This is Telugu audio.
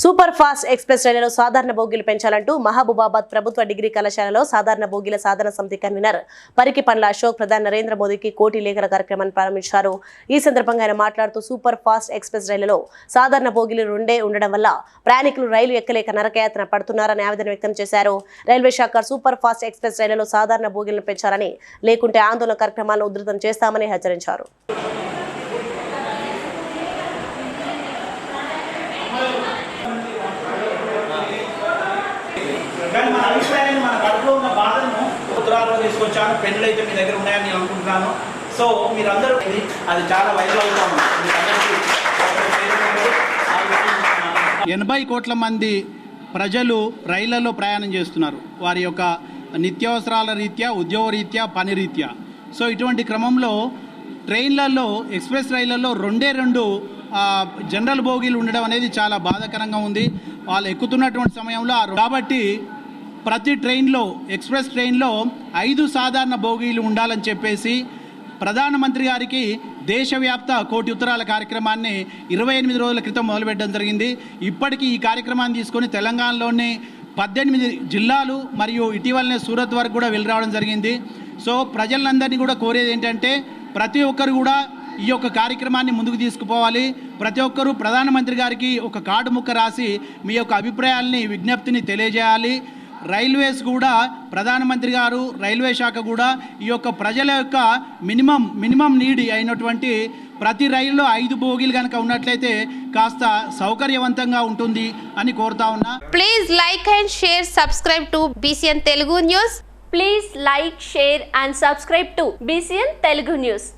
సూపర్ ఫాస్ట్ ఎక్స్ప్రెస్ రైళ్ళలో సాధారణ బోగీలు పెంచాలంటూ మహబూబాబాద్ ప్రభుత్వ డిగ్రీ కళాశాలలో సాధారణ బోగీల సాధన సమితి కన్వీనర్ పరికి పండ్ల అశోక్ ప్రధాని నరేంద్ర మోదీకి కోటి లేఖల కార్యక్రమాన్ని ప్రారంభించారు. ఈ సందర్భంగా ఆయన మాట్లాడుతూ సూపర్ ఫాస్ట్ ఎక్స్ప్రెస్ రైళ్ళలో సాధారణ బోగీలు రెండే ఉండడం వల్ల ప్రయాణికులు రైలు ఎక్కలేక నరకయాతన పడుతున్నారని ఆవేదన వ్యక్తం చేశారు. రైల్వే శాఖ సూపర్ ఫాస్ట్ ఎక్స్ప్రెస్ రైళ్ళలో సాధారణ బోగీలను పెంచాలని లేకుంటే ఆందోళన కార్యక్రమాలను ఉధృతం చేస్తామని హెచ్చరించారు. కానీ మన అభిప్రాయాన్ని మన కడుపులో ఉన్న బాధను ఉత్తరాల్లో తీసుకొచ్చాను. పెన్నులు అయితే మీ దగ్గర ఉన్నాయని నేను అనుకుంటున్నాను. సో మీరందరూ అది చాలా వైరల్ అవుతాము ఎనభై కోట్ల మంది ప్రజలు రైళ్ళలో ప్రయాణం చేస్తున్నారు. వారి యొక్క నిత్యావసరాల రీత్యా ఉద్యోగ రీత్యా పని రీత్యా. సో ఇటువంటి క్రమంలో ట్రైన్లలో ఎక్స్ప్రెస్ రైళ్ళలో రెండే రెండు జనరల్ బోగీలు ఉండడం అనేది చాలా బాధాకరంగా ఉంది. వాళ్ళు ఎక్కుతున్నటువంటి సమయంలో ఆ కాబట్టి ప్రతి ట్రైన్లో ఎక్స్ప్రెస్ ట్రైన్లో ఐదు సాధారణ బోగీలు ఉండాలని చెప్పేసి ప్రధానమంత్రి గారికి దేశవ్యాప్త కోటి ఉత్తరాల కార్యక్రమాన్ని ఇరవై ఎనిమిది రోజుల క్రితం మొదలుపెట్టడం జరిగింది. ఇప్పటికీ ఈ కార్యక్రమాన్ని తీసుకొని తెలంగాణలోని పద్దెనిమిది జిల్లాలు మరియు ఇటీవలనే సూరత్ వరకు కూడా వెళ్ళి రావడం జరిగింది. సో ప్రజలందరినీ కూడా కోరేది ఏంటంటే ప్రతి ఒక్కరు కూడా ఈ యొక్క కార్యక్రమాన్ని ముందుకు తీసుకుపోవాలి. ప్రతి ఒక్కరూ ప్రధానమంత్రి గారికి ఒక కార్డు ముక్క రాసి మీ యొక్క అభిప్రాయాల్ని విజ్ఞప్తిని తెలియజేయాలి. రైల్వేస్ కూడా ప్రధానమంత్రి గారు రైల్వే శాఖ కూడా ఈ యొక్క ప్రజల యొక్క మినిమం మినిమం నీడి అయినటువంటి ప్రతి రైల్లో ఐదు బోగీలు కనుక ఉన్నట్లయితే కాస్త సౌకర్యవంతంగా ఉంటుంది అని కోరుతా ఉన్నా. Please like and share subscribe to BCN Telugu news please like share and subscribe to BCN Telugu news